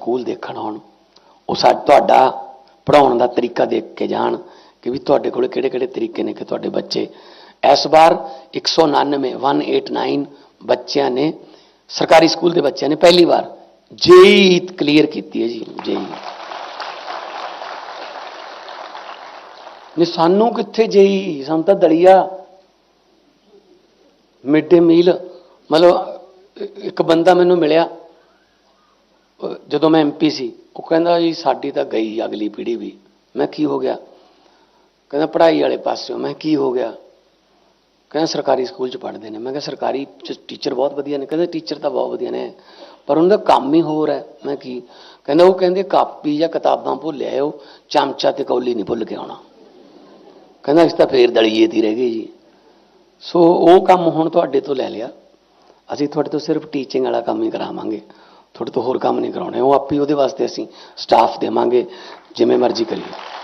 School ਦੇਖਣ ਆਉਣ ਉਹ ਸਾ ਤੁਹਾਡਾ ਪੜਾਉਣ ਦਾ ਤਰੀਕਾ ਦੇਖ ਕੇ ਜਾਣ ਕਿ ਵੀ ਤੁਹਾਡੇ ਕੋਲ ਕਿਹੜੇ ਕਿਹੜੇ ਤਰੀਕੇ ਨੇ ਕਿ ਤੁਹਾਡੇ ਬੱਚੇ ਇਸ ਵਾਰ 199 189 ਬੱਚਿਆਂ ਨੇ ਸਰਕਾਰੀ ਸਕੂਲ ਦੇ ਬੱਚਿਆਂ ਨੇ ਪਹਿਲੀ ਵਾਰ ਜੇਈ ਕਲੀਅਰ ਕੀਤੀ ਹੈ ਜੀ ਜੇਈ ਨੇ ਸਾਨੂੰ ਕਿੱਥੇ ਜੇਈ ਸਾਨੂੰ ਤਾਂ ਦਲੀਆ ਮਿਡ ਡੇ ਮੀਲ ਮਤਲਬ ਇ- ਇੱਕ ਬੰਦਾ ਮੈਨੂੰ ਮਿਲਿਆ ਅਹ ਜਦੋਂ ਮੈਂ ਐਮਪੀ ਸੀ, ਉਹ ਕਹਿੰਦਾ ਜੀ, ਸਾਡੀ ਤਾਂ ਗਈ ਅਗਲੀ ਪੀੜ੍ਹੀ ਵੀ। ਮੈਂ ਕੀ ਹੋ ਗਿਆ? ਕਹਿੰਦਾ, ਪੜ੍ਹਾਈ ਵਾਲੇ ਪਾਸਿਓਂ। ਮੈਂ ਕੀ ਹੋ ਗਿਆ? ਕਹਿੰਦਾ, ਸਰਕਾਰੀ ਸਕੂਲ ਚ ਪੜ੍ਹਦੇ ਨੇ। ਮੈਂ ਕਿਹਾ, ਸਰਕਾਰੀ ਚ ਟੀਚਰ ਬਹੁਤ ਵਧੀਆ ਨੇ। ਕਹਿੰਦਾ ਟੀਚਰ ਤਾਂ ਬਹੁਤ ਵਧੀਆ ਨੇ। ਪਰ ਉਹਨਾਂ ਦਾ ਕੰਮ ਹੀ ਹੋਰ ਹੈ। ਮੈਂ ਕੀ? ਕਹਿੰਦਾ, ਉਹ ਕਹਿੰਦੇ, ਕਾਪੀ ਜਾਂ ਕਿਤਾਬਾਂ ਭੁੱਲ ਆਇਓ। ਚਮਚਾ ਤੇ ਕੌਲੀ ਨਹੀਂ ਭੁੱਲ ਕੇ ਆਉਣਾ। ਕਹਿੰਦਾ ਇਸ ਤਾਂ ਫੇਰ ਦਲੀਏ ਦੀ ਰਹਿ ਗਈ ਜੀ। ਸੋ, ਉਹ ਕੰਮ ਹੁਣ ਤੁਹਾਡੇ ਤੋਂ ਲੈ ਲਿਆ। ਅਸੀਂ ਤੁਹਾਡੇ ਤੋਂ ਸਿਰਫ ਟੀਚਿੰਗ ਵਾਲਾ ਕੰਮ ਹੀ ਕਰਾਵਾਂਗੇ। ਤੁਹਾਡੇ ਤੋਂ ਹੋਰ ਕੰਮ ਨਹੀਂ ਕਰਾਉਣੇ, ਉਹ ਆਪੇ ਉਹਦੇ ਵਾਸਤੇ ਅਸੀਂ ਸਟਾਫ ਦੇਵਾਂਗੇ, ਜਿਵੇਂ ਮਰਜ਼ੀ ਕਰੀਏ।